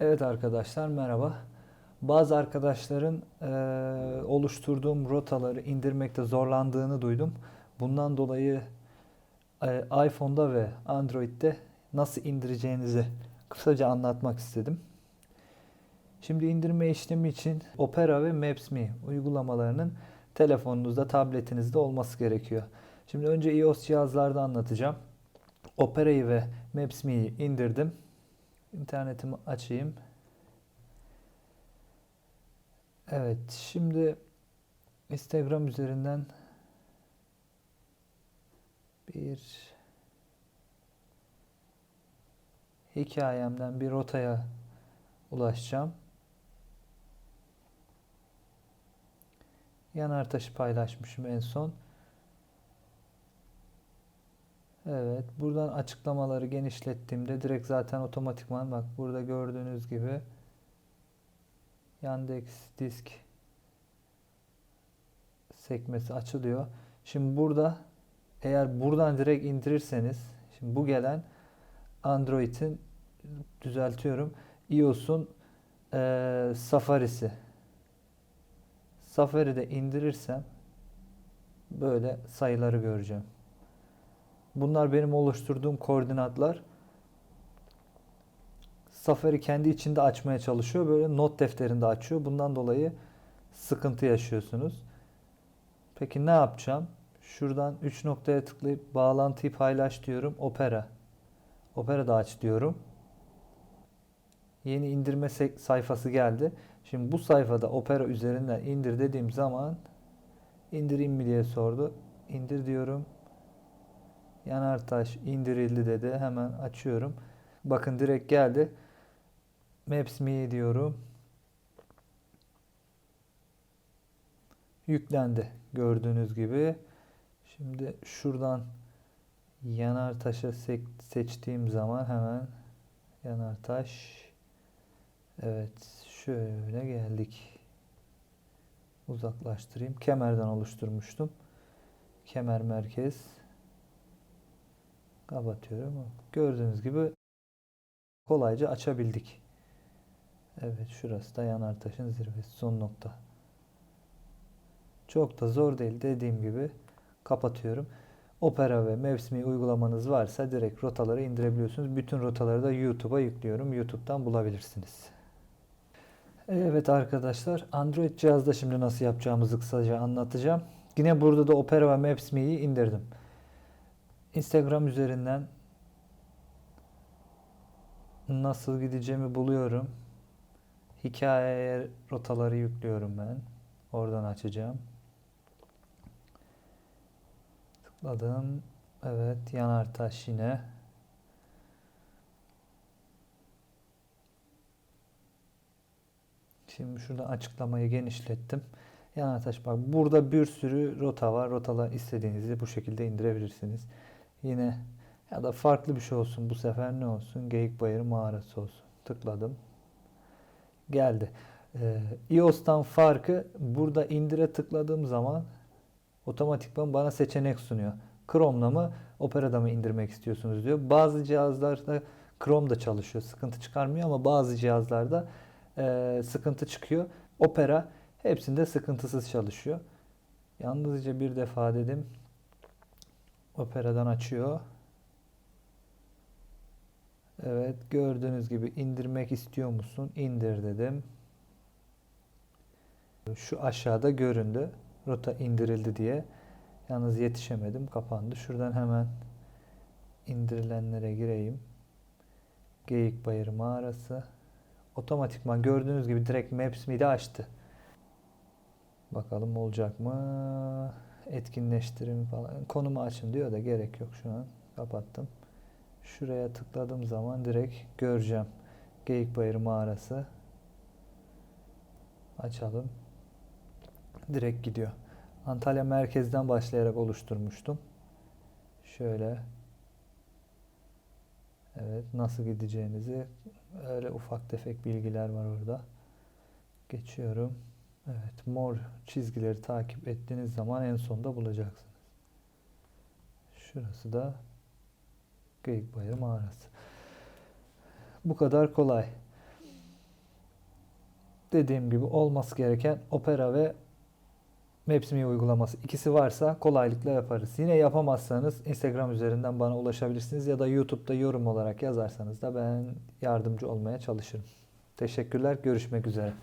Evet arkadaşlar merhaba. Bazı arkadaşların eee, oluşturduğum rotaları indirmekte zorlandığını duydum. Bundan dolayı eee, iPhone'da ve Android'de nasıl indireceğinizi kısaca anlatmak istedim. Şimdi indirme işlemi için Opera ve Maps.me uygulamalarının telefonunuzda, tabletinizde olması gerekiyor. Şimdi önce iOS cihazlarda anlatacağım. Opera'yı ve Maps.me'yi indirdim. İnternetimi açayım. Evet, şimdi Instagram üzerinden bir hikayemden bir rotaya ulaşacağım. Yanar taşı paylaşmışım en son. Evet, buradan açıklamaları genişlettiğimde direkt zaten otomatikman bak burada gördüğünüz gibi Yandex Disk sekmesi açılıyor. Şimdi burada eğer buradan direkt indirirseniz şimdi bu gelen Android'in düzeltiyorum iOS'un eee Safari'si. Safari'de indirirsem böyle sayıları göreceğim. Bunlar benim oluşturduğum koordinatlar. Safari kendi içinde açmaya çalışıyor. Böyle not defterinde açıyor. Bundan dolayı sıkıntı yaşıyorsunuz. Peki ne yapacağım? Şuradan 3 noktaya tıklayıp bağlantıyı paylaş diyorum. Opera. Opera da aç diyorum. Yeni indirme sayfası geldi. Şimdi bu sayfada Opera üzerinden indir dediğim zaman indireyim mi diye sordu. İndir diyorum. Yanartaş indirildi dedi. Hemen açıyorum. Bakın direkt geldi. Maps.me diyorum. Yüklendi. Gördüğünüz gibi. Şimdi şuradan Yanartaş'ı sek- seçtiğim zaman hemen Yanartaş Evet şöyle geldik. Uzaklaştırayım. Kemerden oluşturmuştum. Kemer merkez. Kapatıyorum. Gördüğünüz gibi kolayca açabildik. Evet şurası da Yanartaş'ın zirvesi son nokta. Çok da zor değil dediğim gibi kapatıyorum. Opera ve Maps.me uygulamanız varsa direkt rotaları indirebiliyorsunuz. Bütün rotaları da YouTube'a yüklüyorum. YouTube'dan bulabilirsiniz. Evet arkadaşlar Android cihazda şimdi nasıl yapacağımızı kısaca anlatacağım. Yine burada da Opera ve Maps.me'yi indirdim. Instagram üzerinden nasıl gideceğimi buluyorum. Hikayeye rotaları yüklüyorum ben. Oradan açacağım. Tıkladım. Evet, Yanartaş yine. Şimdi şurada açıklamayı genişlettim. Yanartaş bak burada bir sürü rota var. Rotalar istediğinizi bu şekilde indirebilirsiniz. Yine ya da farklı bir şey olsun bu sefer ne olsun? Geyik Bayırı mağarası olsun. Tıkladım. Geldi. Ee, iOS'tan farkı burada indire tıkladığım zaman otomatikman bana seçenek sunuyor. Chrome'la mı Opera'da mı indirmek istiyorsunuz diyor. Bazı cihazlarda Chrome da çalışıyor. Sıkıntı çıkarmıyor ama bazı cihazlarda e, sıkıntı çıkıyor. Opera hepsinde sıkıntısız çalışıyor. Yalnızca bir defa dedim. Opera'dan açıyor. Evet gördüğünüz gibi indirmek istiyor musun? İndir dedim. Şu aşağıda göründü. Rota indirildi diye. Yalnız yetişemedim. Kapandı. Şuradan hemen indirilenlere gireyim. Geyik Bayırı Mağarası. Otomatikman gördüğünüz gibi direkt Maps.me'de açtı. Bakalım olacak mı? Etkinleştirin falan. Konumu açın diyor da gerek yok şu an. Kapattım. Şuraya tıkladığım zaman direkt göreceğim. Geyikbayır mağarası. Açalım. Direkt gidiyor. Antalya merkezden başlayarak oluşturmuştum. Şöyle. Evet nasıl gideceğinizi öyle ufak tefek bilgiler var orada. Geçiyorum. Evet mor çizgileri takip ettiğiniz zaman en sonda bulacaksınız. Şurası da Geyikbayır mağarası. Bu kadar kolay. dediğim gibi olması gereken Opera ve Maps.me uygulaması ikisi varsa kolaylıkla yaparız. Yine yapamazsanız Instagram üzerinden bana ulaşabilirsiniz ya da YouTube'da yorum olarak yazarsanız da ben yardımcı olmaya çalışırım. Teşekkürler. Görüşmek üzere.